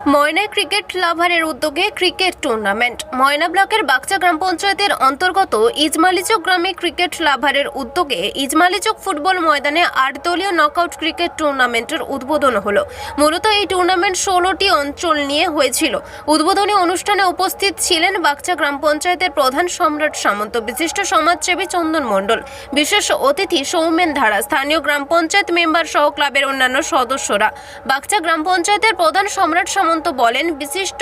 ময়না cricket লাভারের উদ্যোগে cricket tournament. ময়না ব্লকের বাগচা গ্রাম পঞ্চায়েতের অন্তর্গত ইজমালিচক গ্রামে ক্রিকেট লাভারের উদ্যোগে ইজমালিচক ফুটবল ময়দানে আট দলীয় নকআউট ক্রিকেট টুর্নামেন্টের উদ্বোধন হলো। মূলত এই টুর্নামেন্ট ষোলোটি অঞ্চল নিয়ে হয়েছিল। উদ্বোধনী অনুষ্ঠানে উপস্থিত ছিলেন বাগচা গ্রাম পঞ্চায়েতের প্রধান সম্রাট সামন্ত, বিশিষ্ট সমাজসেবী চন্দন মণ্ডল, বিশেষ অতিথি সৌমেন ধারা, স্থানীয় গ্রাম পঞ্চায়েত মেম্বার সহ ক্লাবের অন্যান্য সদস্যরা। বাগচা গ্রাম পঞ্চায়েতের প্রধান সম্রাট সামন্ত বলেন, বিশিষ্ট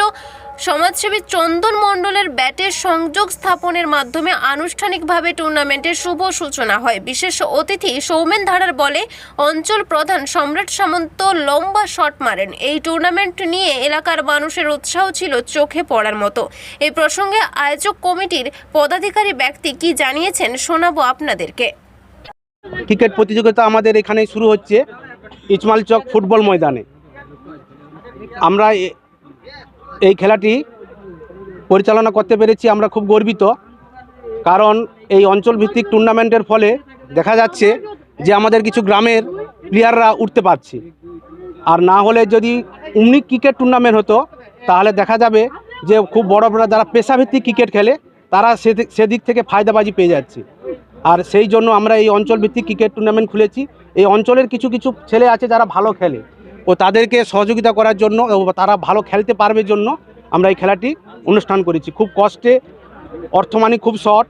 সমাজসেবী চন্দন মণ্ডলের ব্যাটের সংযোগ স্থাপনের মাধ্যমে আনুষ্ঠানিকভাবে টুর্নামেন্টের শুভ সূচনা হয়। বিশেষ অতিথি সৌমেন ধারার বলে, অঞ্চল প্রধান সম্রাট সামন্ত লম্বা শট মারেন। এই টুর্নামেন্ট নিয়ে এলাকার মানুষের উৎসাহ ছিল চোখে পড়ার মতো। এই প্রসঙ্গে আয়োজক কমিটির পদাধিকারী ব্যক্তি কি জানিয়েছেন শোনাবো আপনাদেরকে। ক্রিকেট প্রতিযোগিতা আমাদের এখানে শুরু হচ্ছে। ইচমাল চক ফুটবল ময়দানে। আমরা এই খেলাটি পরিচালনা করতে পেরেছি, আমরা খুব গর্বিত। কারণ এই অঞ্চল ভিত্তিক টুর্নামেন্টের ফলে দেখা যাচ্ছে যে আমাদের কিছু গ্রামের প্লেয়াররা উঠতে পারছে। আর না হলে যদি উমনি ক্রিকেট টুর্নামেন্ট হতো, তাহলে দেখা যাবে যে খুব বড় বড় যারা পেশাভিত্তিক ক্রিকেট খেলে, তারা সেদিক থেকে ফায়দাবাজি পেয়ে যাচ্ছে। আর সেই জন্য আমরা এই অঞ্চল ভিত্তিক ক্রিকেট টুর্নামেন্ট খুলেছি। এই অঞ্চলের কিছু কিছু ছেলে আছে যারা ভালো খেলে। ও তাদেরকে সহযোগিতা করার জন্য ও তারা ভালো খেলতে পারবে জন্য আমরা এই খেলাটি অনুষ্ঠান করেছি। খুব কষ্টে অর্থমানি খুব শর্ট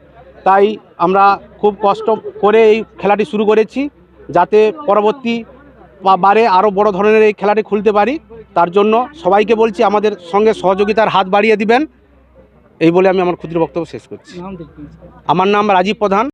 তাই আমরা খুব কষ্ট করে এই খেলাটি শুরু করেছি যাতে পরবর্তী বা বারে আরও বড় ধরনের এই খেলাটি খুলতে পারি। তার জন্য সবাইকে বলছি আমাদের সঙ্গে সহযোগিতার হাত বাড়িয়ে দিবেন। এই বলে আমি আমার ক্ষুদ্র বক্তব্য শেষ করছি। আমার নাম রাজীব প্রধান।